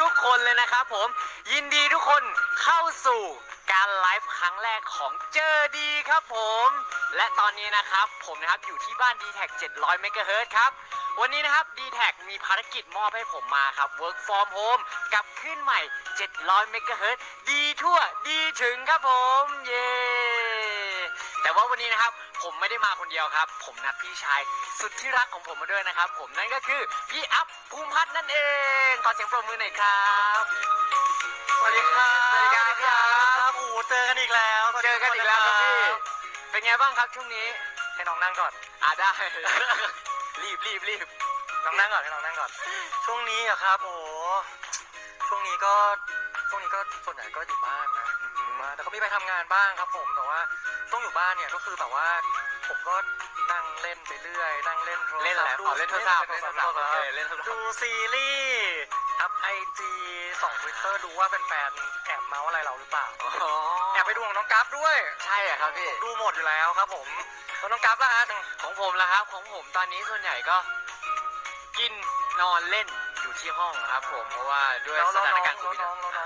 ทุกๆคนเลยนะครับผม ยินดีทุกคนเข้าสู่การไลฟ์ครั้งแรกของเจอดีครับผม และตอนนี้นะครับผมนะครับอยู่ที่บ้าน d t แท700เมกะเฮิรตซ์ครับ วันนี้นะครับ d t แทมีภารกิจมอบให้ผมมาครับ Work from Home กับขึ้นใหม่ 700เมกะเฮิรตซ์ดีทั่วดีถึงครับผม เย้ ว่าวันนี้นะครับ ผมไม่ได้มาคนเดียวครับ ผมนัดพี่ชายสุดที่รักของผมมาด้วยนะครับ ผมนั่นก็คือพี่อัพภูมิพัฒน์นั่นเอง ขอเสียงปรบมือหน่อยครับสวัสดีครับสวัสดีครับพี่อัพโอ้โหเจอกันอีกแล้วเจอกันอีกแล้วครับพี่เป็นไงบ้างครับช่วงนี้ให้น้องนั่งก่อนอ่าได้ รีบรีบรีบน้องนั่งก่อนให้น้องนั่งก่อน ช่วงนี้อะครับโอ้โหช่วงนี้ก็ ช่วงนี้ก็ส่วนใหญ่ก็อยู่บ้านนะอยู่บ้านแต่ก็มีไปทำงานบ้างครับผมแต่ว่าช่วงอยู่บ้านเนี่ยก็คือแบบว่า ผมก็นั่งเล่นไปเรื่อยนั่งเล่นโทรศัพท์เล่นอะไรดูอ๋อเล่นโทรศัพท์เล่เล่นนโทโทรรศัศัพพท์ท์โอเคเล่นโทรศัพดูท์ซีรีส์อัพไอจีส่องทวิตเตอร์ดูว่าแฟนๆแอบเมาส์อะไรเราหรือเปล่าอ๋อแอบไปดูของน้องกัฟด้วย ใช่อะครับพี่ ดูหมดอยู่แล้วครับผมแล้วน้องกัฟล่ะฮะของผมละครับของผมตอนนี้ส่วนใหญ่ก็ กินนอนเล่นอยู่ที่ห้องครับผมเพราะว่าด้วยแล้วสถานการณ์โคน้องวิดน้องน้องน้องเป็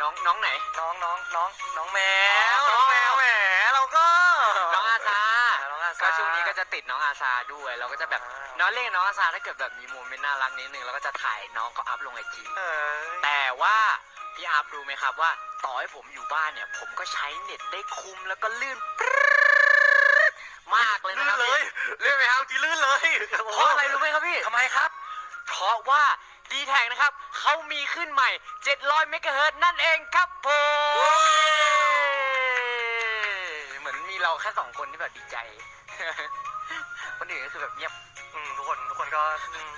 นไงบ้างน้องน้องไหน น้องน้องน้องน้องแมวอ๋อน้องแมวแหมเราก็ น้องอาซาน้องอาซา ก็ช่วงนี้ก็จะติดน้องอาซาด้วย เราก็จะแบบอ่าน้องเล่นกับน้องอาซาถ้าเกิดแบบมีโมเมนต์น่ารักนิดนึงเราก็จะถ่ายน้องก็อัพลงไอจีเออแต่ว่าพี่อาร์ฟรู้ไหมครับว่าต่อให้ผมอยู่บ้านเนี่ย ผมก็ใช้เน็ตได้คุ้มแล้วก็ลื่นปรึ๊ดมากเลยลื่นะคนรับเลยลื่นไหมครับที่ลื่นเลยเพราะอะไรรู้ไหมครับพี่ทำไมครับ เพราะว่า ดีแทนะครับเขามีขึ้นใหม่ 700 เมกะเฮิรตซ์นั่นเองครับผมเหมือนมีเราแค่สองคนที่แบบดีใจ คนอื่นก็คือแบบเงียบ อืมทุกคนทุกคนก็อืม